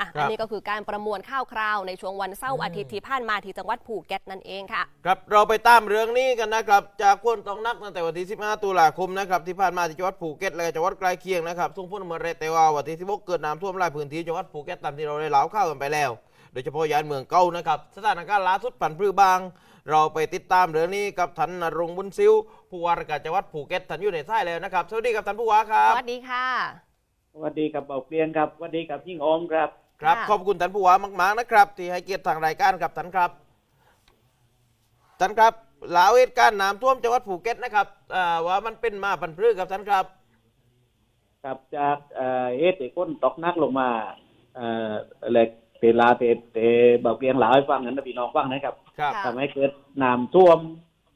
อะครับอันนี้ก็คือการประมวลข่าวคราวในช่วงวันเสาร์อาทิตย์ที่ผ่านมาที่จังหวัดภูเก็ตนั่นเองค่ะ ครับเราไปตามเรื่องนี้กันนะครับ จากฝนตกหนักตั้งแต่วันที่ 15 ตุลาคมนะครับที่ผ่านมาที่จังหวัดภูเก็ตและจังหวัดใกล้เคียงนะครับส่งผลมาเรแต่ว่าวันที่ 16 เกิดน้ำท่วมหลายพื้นที่จังหวัดภูเก็ตตามที่เราได้เล่าข่าวกันไปแล้ว โดยเฉพาะยานเมืองเก่านะครับสถานการณ์ล่าสุดผันพรือบาง เราไปติดตามเรื่องนี้กับท่านนรงค์บุญซิวผู้ว่าราชการจังหวัดภูเก็ตท่านอยู่ในสายแล้วนะครับสวัสดีครับท่านผู้ว่าครัสบวัสดีค่ะสวัสดีกับเบาเกลียงครับสวัสดีกับยิ่งออมครับ ครับ ค่ะ ขอบคุณท่านผู้ว่ามาก ๆ นะครับ ที่ให้เกียรติทางรายการครับท่านครับท่านครับหลาวเหตุการณ์น้ำท่วมจังหวัดภูเก็ตนะครับอ่าว่ามันเป็นมาพันธุ์พืชครับท่านครับกับจากเอ่อเหตุที่คนตกหนักลงมาเอ่ออะไรเตลาเตเตเบาเกลียงหลาให้ฟังนั้นนะพี่น้องฟังนะครับครับ ค่ะ ทำให้เกิดน้ำท่วม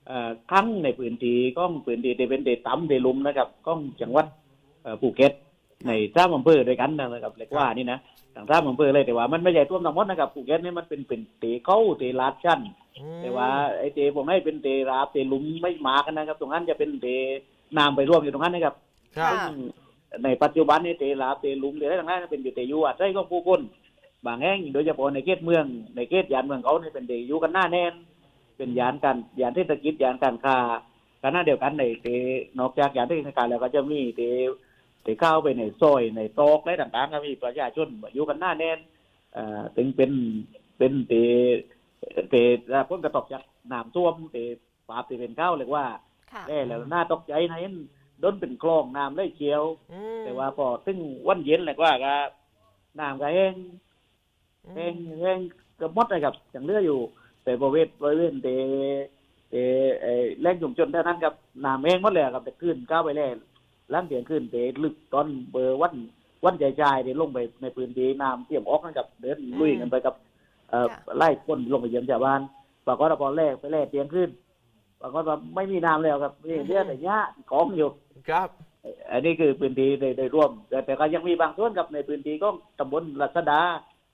เอ่อครั้งในพื้นที่ก้องพื้นที่ที่เป็นเดต่ำเดลุมนะครับก้องจังหวัดเอ่อภูเก็ต ในท่ามอำเภอด้วยกันนะครับเรียกว่านี่นะทางท่ามอำเภอเลยแต่ว่ามันไม่ใช่ท่วมทั้งหมดนะครับภูเก็ตนี่มันเป็นเป็นเตเขาเตลาดชั้นแต่ว่าไอ้เตผมให้เป็นเตราบเตหลุมไม่มากันนะครับ ตรงนั้นจะเป็นเตน้ำไปร่วมอยู่ตรงนั้นนะครับครับค่ะซึ่งในปัจจุบันนี่เตราบเตหลุมเตอะไรต่างๆเป็นอยู่เตอยู่อาศัยของผู้คนบางแห่งโดยเฉพาะในเขตเมืองในเขตยานเมืองเขานี่เป็นเตอยู่กันหน้าแน่น เป็นยานการยานเทศกิจยานการค้ากันหน้าเดียวกันในเตนอกจากยานเทศการแล้วก็จะมีเตเตเข้าไปในซอยในตอกอะไรต่างๆก็มีประชาชนอยู่กันหน้าแน่นเอ่อถึงเป็นเป็นเตเตะพ้นกระตกจากน้ำท่วมเตะปราบเตะเป็นข้าวเรียกว่าค่ะแน่แล้วน่าตกใจนะเห็นโดนเป็นคลองน้ำได้เชียวอืมแต่ว่าพอถึงวันเย็นเรียกว่าก็น้ำก็แห้งอืมแห้งแห้งเกือบหมดเลยครับยังเหลืออยู่ แต่บริเวณบริเวณเตะเตะเอ่อแรงชุมชนเท่านั้นครับน้ำแห้งหมดเลยครับแต่ขึ้นก้าวไปแล้ว ล้างเตียงขึ้นเตะลึกตอนเบอร์วันวันใจใจเตะลงไปในพื้นที่น้ำเตรียมออกนะครับเดินลุยกันไปกับเอ่อค่ะไล่คนลงไปเยี่ยมชาวบ้านปรากฏว่าพอแรกไปแรกเตียงขึ้นปรากฏว่าไม่มีน้ำแล้วครับนี่เหลือแต่หญ้ากองอยู่ครับอันนี้คือพื้นที่โดยโดยรวมแต่แต่ก็ยังมีบางส่วนกับในพื้นที่ก็ตำบลรัศดา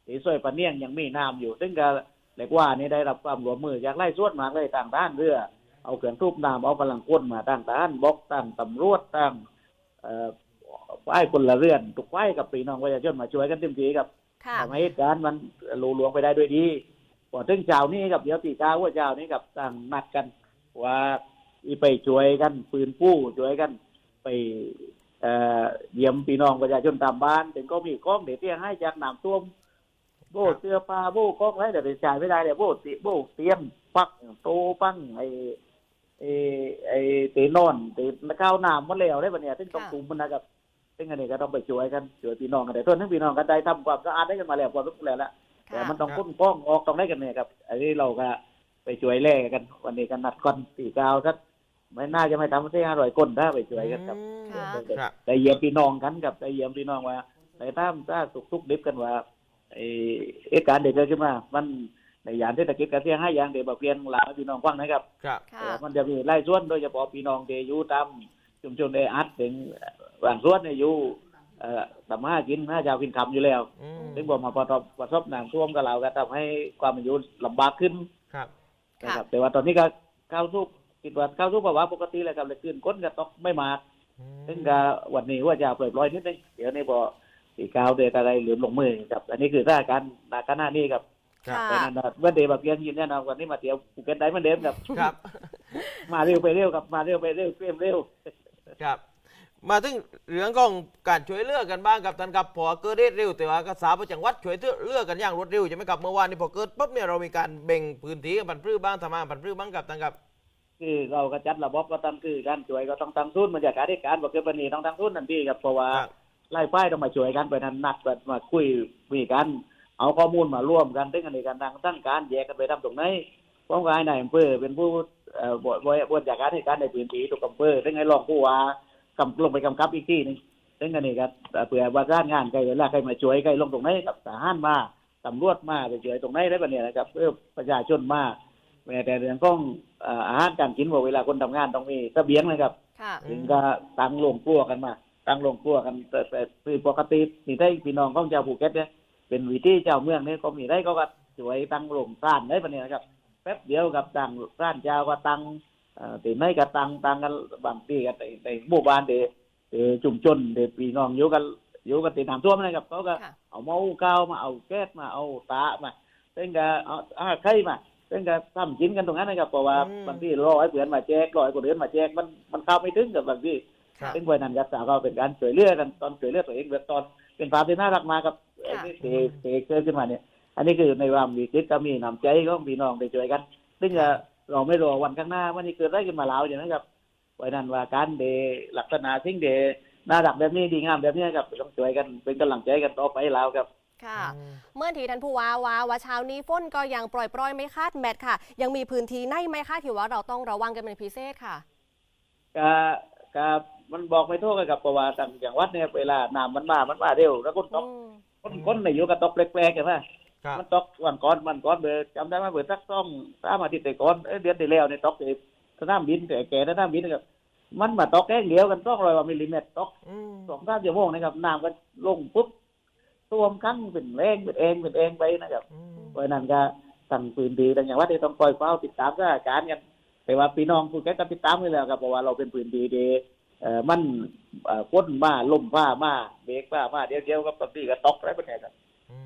ที่ซอยปะเนียงยังมีน้ำอยู่ ซึ่งก็เรียกว่านี่ได้รับความร่วมมือจากไล่ส่วนมากเลยต่างด้านเรือ เอาเครื่องทูบน้ำเอากำลังคนมาต่างด้านบล็อกต่างตำรวจต่างเอ่อ ฝ่ายพลเรือนทุกฝ่ายกับพี่น้องประชาชนมาช่วยกันเต็มที่ครับค่ะทำให้เหตุการณ์มันลุล่วงไปได้ด้วยดีพอถึงเช้านี้กับเดี๋ยวตีเช้าว่าเช้านี้กับต่างนัดกัน ว่าอีไปช่วยกันปืนผู้ช่วยกัน ไปเอ่อเยี่ยมพี่น้องประชาชนตามบ้านถึงก็มีกล้องเดี๋ยวเตี้ยให้จากน้ำท่วมโบเสื้อผ้าโบกล้องไว้เดี๋ยวไปจ่ายไม่ได้เดี๋ยวโบติโบเตรียมปักโตปังไอ ไอไอเตนอนเตนข้าวน้ำมันแล้วได้ปะเนี่ยซึ่งต้องคุมมันนะครับซึ่งอันนี้ก็ต้องไปช่วยกันช่วยพี่น้องกันแต่ส่วนทั้งพี่น้องกันได้ทำความสะอาดได้กันมาแล้วความรู้แล้วละแต่มันต้องพ้นกล้องออกต้องได้กันเนี่ยครับอันนี้เราก็ไปช่วยแล่กัน วันนี้กันนัดก่อนตีกาวสักไม่น่าจะไม่ทำได้ห้าร้อยคนถ้าไปช่วยกันครับค่เยี่ยมพี่น้องกันกับได้เยี่ยมพี่น้องว่าในถ้าถ้าสุกทุกดิบกันว่าไอ้เหตุการเด็กเกิดขึ้นมามัน ในยานเศรษฐกิจการเที่ยงให้อยางเด็กแบบเพียงหลายพี่น้องฟังนะครับครับค่ะแต่มันจะมีไล่ส่วนโดยเฉพาะพี่น้องเดอยู่ตามชุมชนเออัดถึงบางส่วนเนี่ยอยู่เอ่อตำห้ากินห้าเจ้ากินคำอยู่แล้วอืมซึ่งบอกมาประสบประสบน้ำท่วมกับเราก็ทำให้ความเป็นอยู่ลำบากขึ้นครับนะคค่ะรับ แต่ว่าตอนนี้ก็เข้าสู่คิดว่าเข้าสู่ภาวะปกติแล้วครับเลยขึ้นก้นก็ตกไม่มากอืมซึ่งก็วันนี้ว่าจะเปล่อยๆนิดนึงเดี๋ยวนี้พอสีกาวเดทอะไรหรือลงมือครับ อันนี้คือสถานการณ์ณขณะนี้ครับ ครับค่ะเพราะฉะนั้นนะเมื่อเดย์แบบเพียงยืนแน่นอนวันนี้มาเที่ยวภูเก็ตได้เหมือนเดิมครับ ครับ มาเร็วไปเร็วครับมาเร็วไปเร็วเร็วเร็ว ครับ มาถึงเรื่องของการช่วยเหลือกันบ้างครับท่านครับพอเกิดเหตุเร็วแต่ว่ากษาประจังหวัดช่วยเหลือกันอย่างรวดเร็วใช่ไหมครับเมื่อวานนี้พอเกิดปุ๊บเนี่ยเรามีการแบ่งพื้นที่กันผันพืชบ้างทำงานผันพืชบ้างครับท่านครับคือเราก็จัดระบบก็ตั้งคือการช่วยก็ต้องตั้งทุนมาจากการที่การบอกคือปันนี้ต้องตั้งทุนทันทีครับเพราะว่าครับไล่ป้ายต้องมาช่วยกันไปนันนัดกันมาคุยมีกัน เอาข้อมูลมาร่วมกันตั้งกันในการตั้งตั้งการแยกกันไปทำตรงไหนพร้อมกับให้นายอำเภอเป็นผู้เอ่อบริบริบริจากการให้การในพื้นที่ทุกอำเภอตั้งไงรองผู้ว่ากำลงไปกำกับอีกที่หนึงตั้งกันนี่ครับเผื่อว่าการงานใครเวลาใครมาช่วยใครลงตรงไหนกับทหารมาตำรวจมาไปช่วยตรงไหนได้ปะเนี่ยนะครับเพื่อประชาชนมาแม้แต่เรื่องของเอ่ออาหารการกินว่าเวลาคนทำงานต้องมีเสบียงนะครับค่ะอืมถึงก็ตั้งโรงครัวกันมา ตั้งโรงครัวกันแต่แต่คือปกตินี่ได้พี่น้องของชาวภูเก็ตเนี่ย เป็นวิธีเจ้าเมืองเนี่ยก็มีได้ก็ก็สวยตั้งโรงร้านได้ปะเนี่ยนะครับ แป๊บเดียวกับตั้งร้านเจ้าก็ตั้งเอ่อตีไม่ก็ตั้งตั้งกันบางทีกันในในหมู่บ้านเดเดจุ่มจนเดพี่น้องอยู่กันอยู่กันติดน้ำท่วมนะครับเขาก็ค่ะเอาเมาเกาวมาเอาแก๊สมาเอาตามาเส้นก็เอาอาไข่มาเส้นก็ทำกินกันตรงนั้นนะครับเพราะว่าอืมบางทีรอให้เพื่อนมาแจกรอให้คนอื่นมาแจกมันมันเข้าไม่ถึงกับบางทีครับซึ่งวันนั้นครับสาวก็เป็นการช่วยเหลือกันตอนช่วยเหลือตัวเองแบบตอนเป็นภาพที่น่ารักมากครับไอ้ ที่เตะเตะเกิดขึ้นมาเนี่ย อันนี้คือในความมีจิตก็มีน้ำใจก็พี่น้องไปช่วยกัน ซึ่งเอ่อเราไม่รอวันข้างหน้าวันนี้เกิดอะไรขึ้นมาแล้วอย่างนั้นครับวันนั้นว่าการเดลักษณะสิ่งเดน่ารักแบบนี้ดีงามแบบนี้ครับต้องช่วยกันเป็นกำลังใจกันต่อไปแล้วครับค่ะอืมเมื่อทีท่านผู้ว่าว่าว่าเช้านี้ฝนก็ยังปล่อยปล่อยๆไม่คาดแมทค่ะ ยังมีพื้นที่ไหนไหมคะที่ว่าเราต้องระวังกันเป็นพิเศษค่ะก็ก็มันบอกไม่ถูกกับเพราะว่าต่างจังหวัดเนี่ยเวลาน้ำมันมา มันมาเร็วแล้วคนตกอืม คนคนในอยู่กับตกแปลกๆกันนะครับมันตกวันก่อนวันก่อนเบอร์จำได้ไหมเบอร์สักต้องสามอาทิตย์แต่ก่อนเอ้ยเดือนที่แล้วเนี่ยตกที่สนามบินแต่แก่สนามบินนะครับมันมาตกแค่เดียวกันต้องร้อยกว่ามิลลิเมตรตกอืมสองสามชั่วโมงนะครับน้ำก็ลงปุ๊บท่วมครั้งเป็นแรงเป็นเองเป็นเองไปนะครับอืมเพราะฉะนั้นก็ตั้งปืนดีต่างอย่างว่าที่ต้องคอยเฝ้าติดตามสถานการณ์กันแต่ว่าพี่น้องผู้แก่ก็ติดตามกันแล้วครับเพราะว่าเราเป็นปืนดีดี เอ่อมันเอ่อพ้นมาลมฟ้ามาเบรกฟ้ามาเดียวเดียวๆก็บางทีก็ตกอะไรแบบนี้ครับ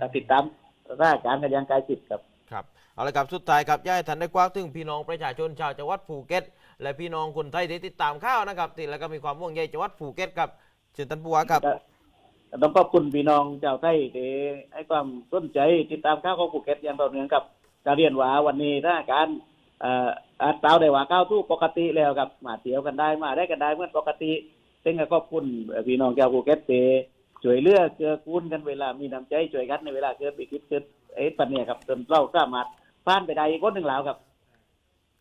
ก็ติดตามสถานการณ์กันอย่างใกล้ชิดครับ ครับเอาละครับสุดท้ายครับย่าให้ทันได้กว้างถึงพี่น้องประชาชนชาวจังหวัดภูเก็ต และพี่น้องคนไทยที่ติดตามข่าวนะครับที่แล้วก็มีความห่วงใยจังหวัดภูเก็ตครับเชิญท่านผู้ว่าครับก็ต้องขอบคุณพี่น้องชาวไทยที่ให้ความสนใจติดตามข่าวของภูเก็ตอย่างต่อเนื่องครับจะเรียนว่าวันนี้ถ้าการเอ่ออาจเต้าได้ว่าก้าวทู่ปกติแล้วครับมาเที่ยวกันได้มาได้กันได้เหมื่อนปกติซึ่งก็ขอบคุณพี่น้องชาวภูเก็ตที่ช่วยเหลือเกื้อกูลกันเวลามีน้ำใจช่วยกันในเวลาเกิดวิกฤตเกิดไอ้ปัญเนี่ยครับจนเราสามารถผ่านไปได้อีกคนหนึ่งแล้วครับ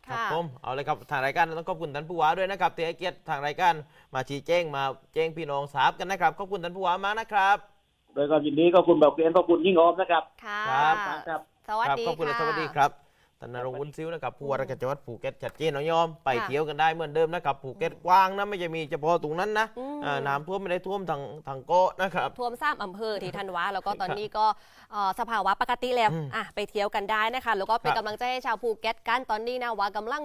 ครับค่ะผมเอาเลยครับทางรายการต้องขอบคุณท่านผู้ว่าด้วยนะครับที่ให้เกียรติทางรายการมาชี้แจงมาแจ้งพี่น้องทราบกันนะครับขอบคุณท่านผู้ว่ามากนะครับ โดยความยินดีขอบคุณแบบเรียนขอบคุณยิ่งออมนะครับค่ะครับครับ สวัสครับดีขอบคุณและค่ะสวัสดีครับ ท่านนรงค์วุ้นซิ้วนะครับผู้ว่าราชการจังหวัดภูเก็ตชัดเจนน้องยอมไปค่ะเที่ยวกันได้เหมือนเดิมนะครับภูเก็ตกว้างนะไม่ใช่มีเฉพาะตรงนั้นนะอืม อ่าน้ำท่วมไม่ได้ท่วมทางทางเกาะนะครับ ท่วมซ้ำอำเภอที่ทันวาแล้วก็ตอนนี้ก็เอ่อสภาวะปกติแล้วอืมอะไปเที่ยวกันได้นะคะ แล้วก็เป็นครับกำลังใจให้ชาวภูเก็ตกันตอนนี้นะว่ากำลัง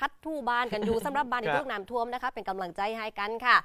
คัดทู่บ้านกันอยู่ สำหรับบ้านที่ครับ ถูกน้ำท่วมนะคะ เป็นกำลังใจให้กันค่ะ